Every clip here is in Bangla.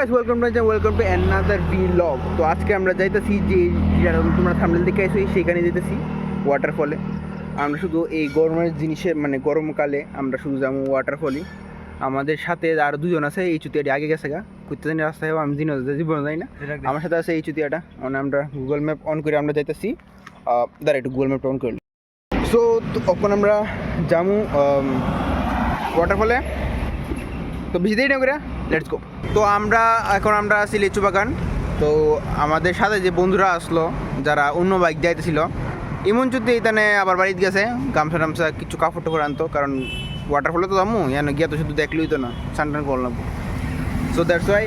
Guys welcome to welcome to another vlog তো আজকে আমরা যাইতেছি যে যেরকম তোমরা সামনের দিকে এসে সেখানে যেতেছি ওয়াটারফলে আমরা শুধু এই গরমের জিনিসে মানে গরমকালে আমরা শুধু যাব ওয়াটারফলই আমাদের সাথে আর দুজন আছে এই চুতিয়াটি আগে গেছে গা। করতে জানি রাস্তায় আমি দিন জীবন যাই না। আমার সাথে আছে এই চুতিয়াটা। মানে আমরা গুগল ম্যাপ অন করে আমরা যাইতেছি। দাঁড়া একটু গুগল ম্যাপটা অন করে সো তখন আমরা যাব ওয়াটারফলে তো বেশি দেরি না করে। লেটস গো তো আমরা, এখন আমরা আছি লিচু বাগান। তো আমাদের সাথে যে বন্ধুরা আসলো, যারা অন্য বাইক যাইতেছিল এমন যদি এখানে আবার বাড়িতে গেছে, গামছা টামছা কিছু কাপড় টাপড় আনতো, কারণ ওয়াটারফলে তো যাব ইয়ান গিয়া তো শুধু দেখলেই তো না স্নান টান করলাম। সো দ্যাটস ওয়াই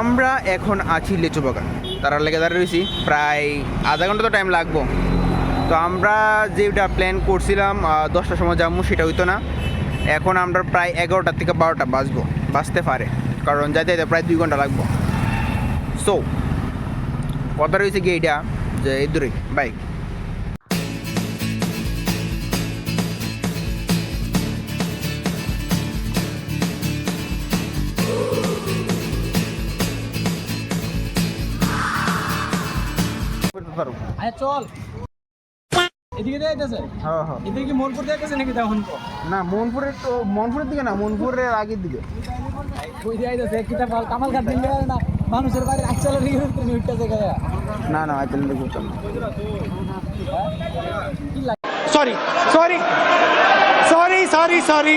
আমরা এখন আছি লিচু বাগান। তারা লেগে দাঁড়িয়ে রয়েছি প্রায় আধা ঘণ্টা তো টাইম লাগবো। তো আমরা যেটা প্ল্যান করছিলাম দশটার সময় যাব, সেটা হইতো না। এখন আমরা প্রায় এগারোটার থেকে বারোটা বাজবো। বাজতে পারে, কারণ যাইতে যাইতে প্রায় দুই ঘণ্টা লাগবো। সো কথা রয়েছে গিয়ে এটা যে এই দূরেই বাই আরে চল। এদিকে যাইতেছে হ্যাঁ হ্যাঁ। এদিকে কি মনপুর যাইতেছে নাকি তখন না মনপুরের তো মনপুরের দিকে না মনপুরের আগের দিকে। ওই যাইতেছে কিটা পাল কামাল কাট দিলে না মানুষের বাড়ি আচ্ছালা দিকে তুমি উঠতেছে না না আইতেল করতাম না। Sorry sorry sorry sorry sorry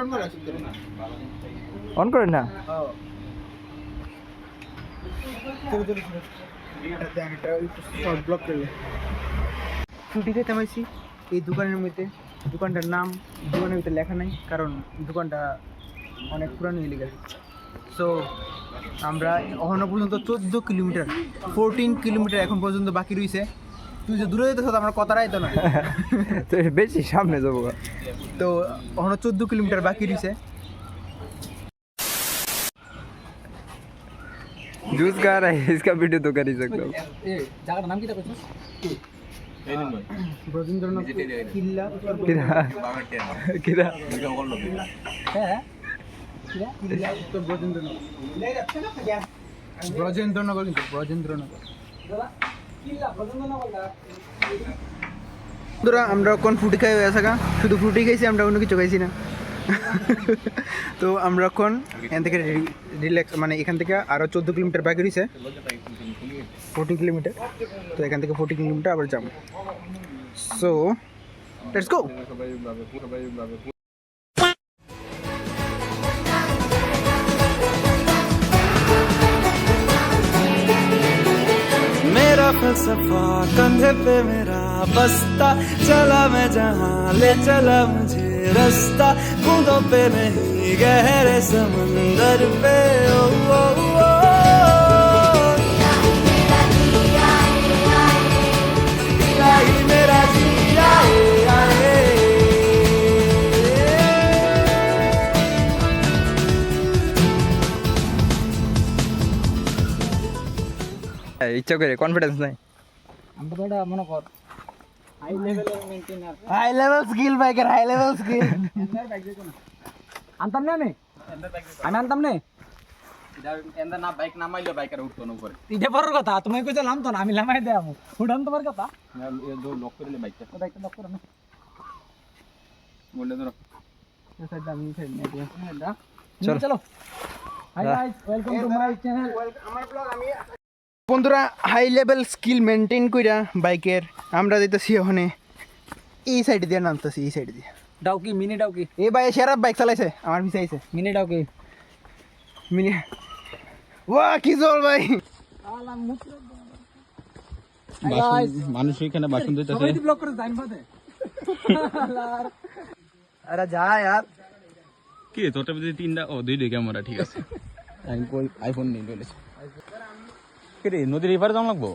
on করে রাখছিস অন করেন না? ব্লক করলে। ছুটিতে থামাইছি এই দোকানের মধ্যে দোকানটার নাম দোকানের ভিতরে লেখা নাই কারণ দোকানটা অনেক পুরানো হয়ে গেছে সো আমরা এখনও পর্যন্ত চোদ্দ কিলোমিটার ফোরটিন কিলোমিটার এখন পর্যন্ত বাকি রয়েছে তুই যে দূরে যেতে আমার কথা রাইতো না বেশি সামনে যাবো তো এখনো চোদ্দো কিলোমিটার বাকি রয়েছে जूस खा रहा है इसका वीडियो तो कर ही सकता हूँ জায়গাটার নাম কি তা কইছিস ব্রজেন্দ্রনাথ কিল্লা किरा किरा হ্যাঁ কিল্লা উত্তর ব্রজেন্দ্রনগর ব্রজেন্দ্রনগর কিন্তু ব্রজেন্দ্রনগর বন্ধুরা, আমরা কোন ফুটি খাই হয়ে থাকা শুধু ফুটি খাইছি, আমরা অন্য কিছু খাইছি না। তো আমরা এখন এখান থেকে রিল্যাক্স মানে এখান থেকে আরও চোদ্দ কিলোমিটার বাকি রয়েছে। Fourteen kilometre. তো এখান থেকে ফোরটিন কিলোমিটার আবার যাব। সো লেটস গো फलसफा कंधे पे मेरा बस्ता। चला मैं जहाँ, ले चला मुझे रास्ता। बूंदों पे नहीं, गहरे समंदर पे। इच्छा करे कॉन्फिडेंस नहीं बड़ा मन कर high level maintainer high level skill biker high level skill अंदर बाइक देखो ना अंतम ने अंदर बाइक देखो अंतम ने इधर ना बाइक ना मिलो बाइकर उठ तो ऊपर तीजे पर रुका था तुम्हें कुछ नाम तो ना मिला मैं दे हूँ उड़न तो पर का था ये दो लॉक कर ले बाइक का बाइक लॉक कर मैं बोल ले तो ये साइड में ही खेलने दे चलो चलो hi guys welcome to my channel हमारा ब्लॉग हम ये বন্ধুরা হাই লেভেল স্কিল মেনটেন কইরা বাইকের আমরা যাইতেছি ওখানে। এই সাইড দিয়ে নামতেছি এই সাইড দিয়ে। ডাউকি মিনি ডাউকি এ ভাই সেরা বাইক চালাইছে আমার পিছে আইছে। মিনি ডাউকি মিনি ওয়া কি জল ভাই! মানুষ এখানে বাসন দিতেছে সবাই ব্লক করে পাতে আরে যা यार। কি তোরটা যদি তিনটা ও দুই দুই ক্যামেরা ঠিক আছে। আমি কই আইফোন নিয়ে চলেছি। নদীর এপারে যাওয়া লাগবো?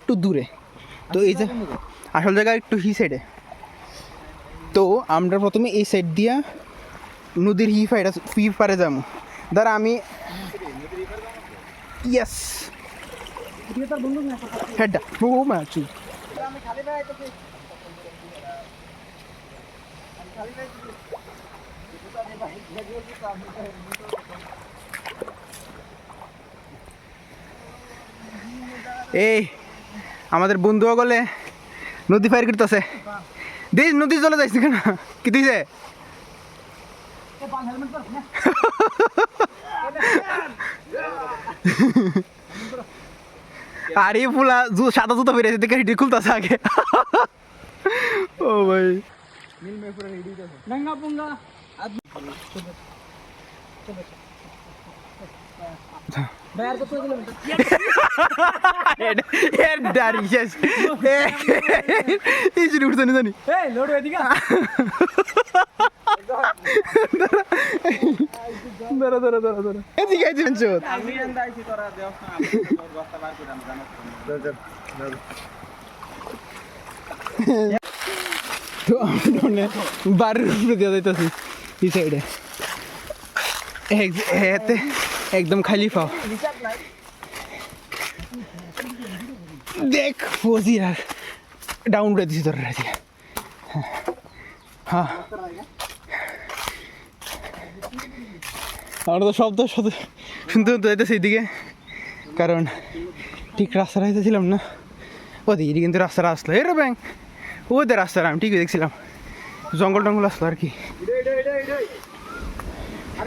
একটু দূরে। তো এই যে আসল জায়গা একটু হি সাইডে তো আমরা প্রথমে এই সাইড দিয়া নদীর হি ফাইডা হি পারে যাব। ধর আমি ইয়েস হেডটা ও মাচু এই আমাদের বন্ধু গলে নদী ফায়ার করতেছে। দেখ নদী চলে যাইছে কেন? কি দিছে? আরে ফুলা জু সাদা জুতো ফিরেছে দেখে হিটি খুলতেছে আগে। ও ভাই। নীল নঙ্গা পুঙ্গা। বাইরে কত কিলোমিটার উঠছে জানি বাড়ির উপরে দিয়ে যাইতাছি এই সাইডে একদম খালি পাও। দেখ ফজি আর ডাউন করে দিছি তোর রাজি হ্যাঁ। আমরা তো শব্দ শব্দ শুনতে শুনতে যাইতেছি এইদিকে। কারণ ঠিক রাস্তাটা যাইতেছিলাম না। ওদিকে কিন্তু রাস্তাটা আসলো। এর ব্যাংক ওদের রাস্তাটা আমি ঠিকই দেখছিলাম। জঙ্গল টঙ্গল আসলো আর কি।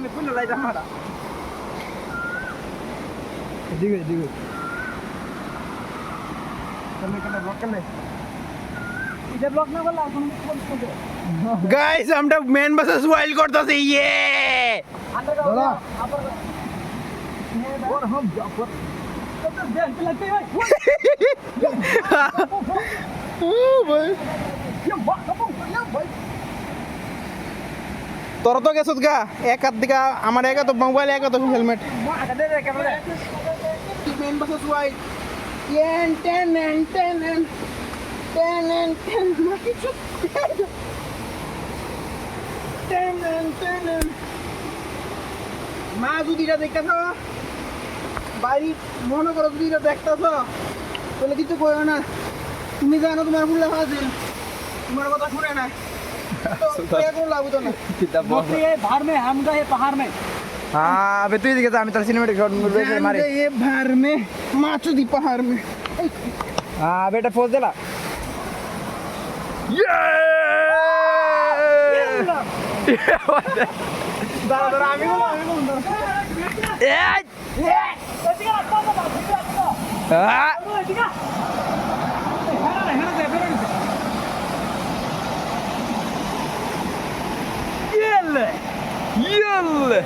आम्ही पुन्हा जायचं आम्हाला दिवे दिवे গাইস আমরা ম্যান ভার্সেস ওয়াইল্ড করতেছি ইয়ে দাদা और हम जाफ़र तो ध्यान पे हैं भाई ओ भाई ये बात कब भाई তোর তো গেছত গা, এক হাত দিকা আমার এক তো মোবাইল, এক হাত হেলমেট মা যদি এটা দেখতেছ বাড়ি মনে করো যদি এটা দেখতেছ তাহলে কিছু করো না। তুমি জানো তোমার ফুলে তোমার কথা শুনে না। भार में हम गए पहाड़ में हाँ। अबे तू ही दिखा आम्ही तर सिनेमॅटिक शॉट बेटे मारे ये भार में माचू दी पहाड़ में हाँ बेटा फोज दिला ए দাঁড়া আমি বলো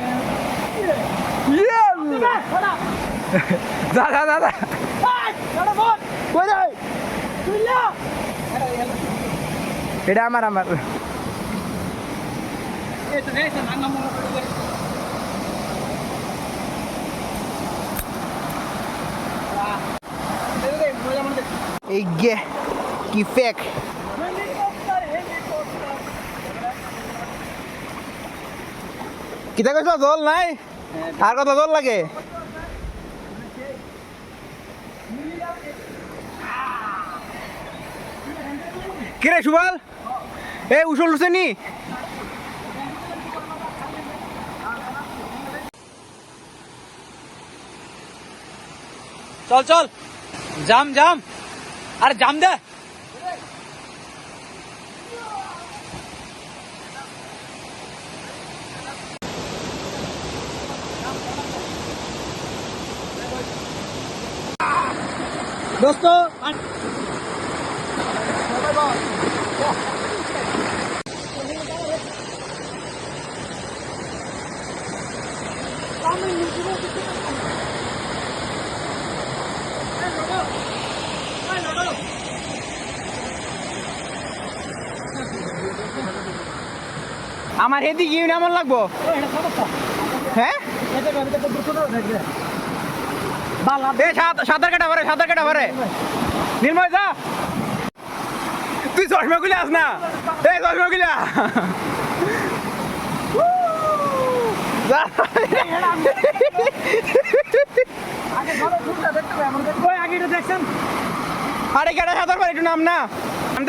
আমি বলো দাদা দাদা এটা আমার আমার এই গে কি ফেক কিতা কইছ জল নাই? আর কথা জল লাগে? কিরে সুবল? এ উসল উঠছে নি? চল চল। জাম জাম আরে জাম দে। দোস্ত। আমার এদিকে ইউনি আমার লাগবো। হ্যাঁ? এ সাঁতার কাটা ভরে সাঁতার কাটা ভরে নির্ময় যা। তুই চশমা গুলি আস না। এই চশমা গুলি সাঁতার পারি একটু নাম না।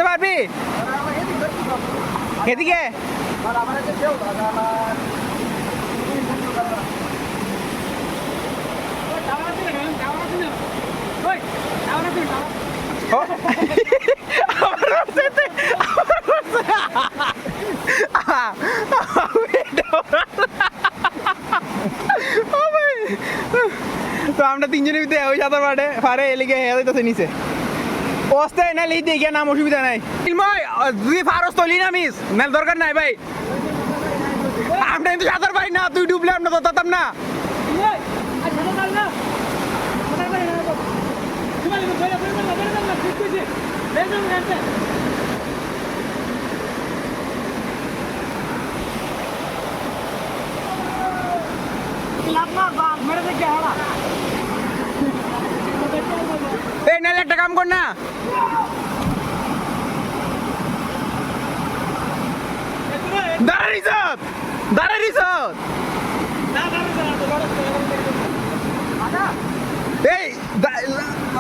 পারবি? এদিকে ও। আমার রসেতে, আমার রসে। আহা, এটা আমার- ও ভাই। তো আমরা তিনজনের ভিতরে ওই সাঁতার পারে পারে এলিগে হেয়া যাইতেছে নিচে। অস্তে না লিখ দিয়ে নাম অসুবিধা নাই। তুই ফারস তলি নামিস নাল দরকার নাই ভাই। আমরা কিন্তু সাঁতার পাই না, তুই ডুবলে আমরা তো না। এই নাহলে একটা কাম কর না দাঁড়া রিসত দাঁড়া রিসত এই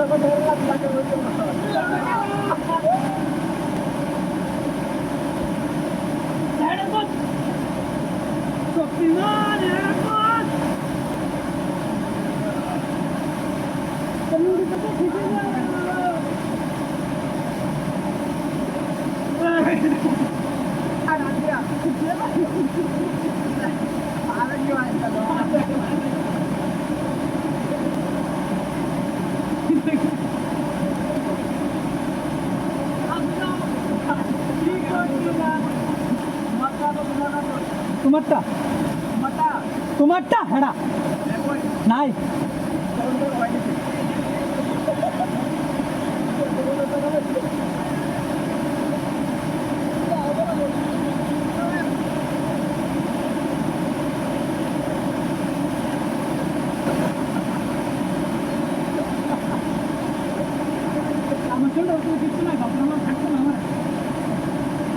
Stop me now! তোমারটা হ্যাঁ নাই আমার চলে কিছু না ঘটনা থাকতো না আমার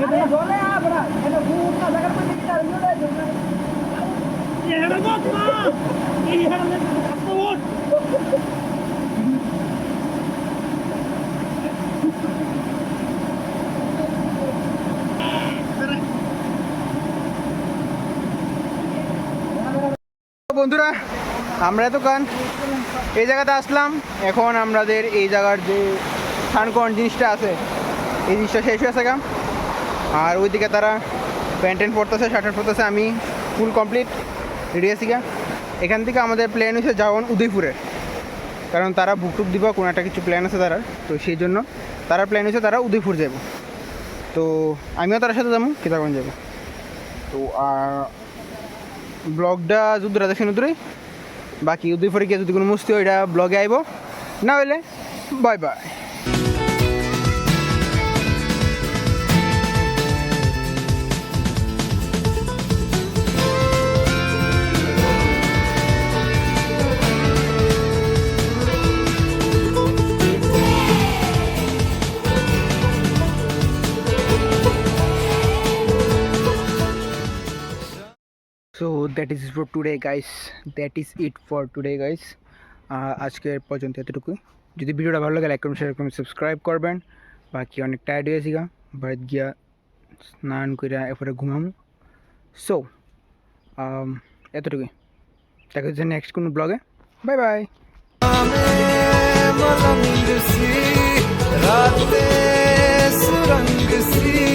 এটা বলে আমরা এটা খুব না জায়গার মধ্যে কি আর ইয়ে এটা কত না এই হারামে কত ওট বন্ধুরা, আমরা এতক্ষণ এই জায়গাতে আসলাম। এখন আমাদের এই জায়গার যে সানকন জিনিসটা আছে, এই জিনিসটা শেষ হয়েছে গা। আর ওইদিকে তারা প্যান্ট ট্যান্ট পড়তেছে শার্ট ট্যান্ট পড়তেছে আমি ফুল কমপ্লিট রেডি আছি গা। এখান থেকে আমাদের প্ল্যান হয়েছে যাওয়ান উদয়পুরে। কারণ তারা বুক টুক দিব, কোনো একটা কিছু প্ল্যান আছে তারা তো সেই জন্য তারা প্ল্যান হয়েছে তারা উদয়পুর যাব তো আমিও তার সাথে যাব, কিতাবগঞ্জ যাব। তো, আর ব্লগটা যদি রাজা দূরে, বাকি উদয়পুরে গিয়ে যদি কোনো মুস্তি হয়, এটা ব্লগে আইব। না হইলে bye bye so that is for today guys that is it for today guys আজকের পর্যন্ত এতটুকু যদি ভিডিওটা ভালো লাগে লাইক করুন শেয়ার করুন সাবস্ক্রাইব করবেন। বাকি অনেক টায়ার্ড হয়েছি গা। বাড়িত গিয়া স্নান করে এরপরে ঘুমাম। সো um, এতটুকুই। দেখা হচ্ছে নেক্সট কোনো ব্লগে বাই বাই রাতে সুরঙ্গ সি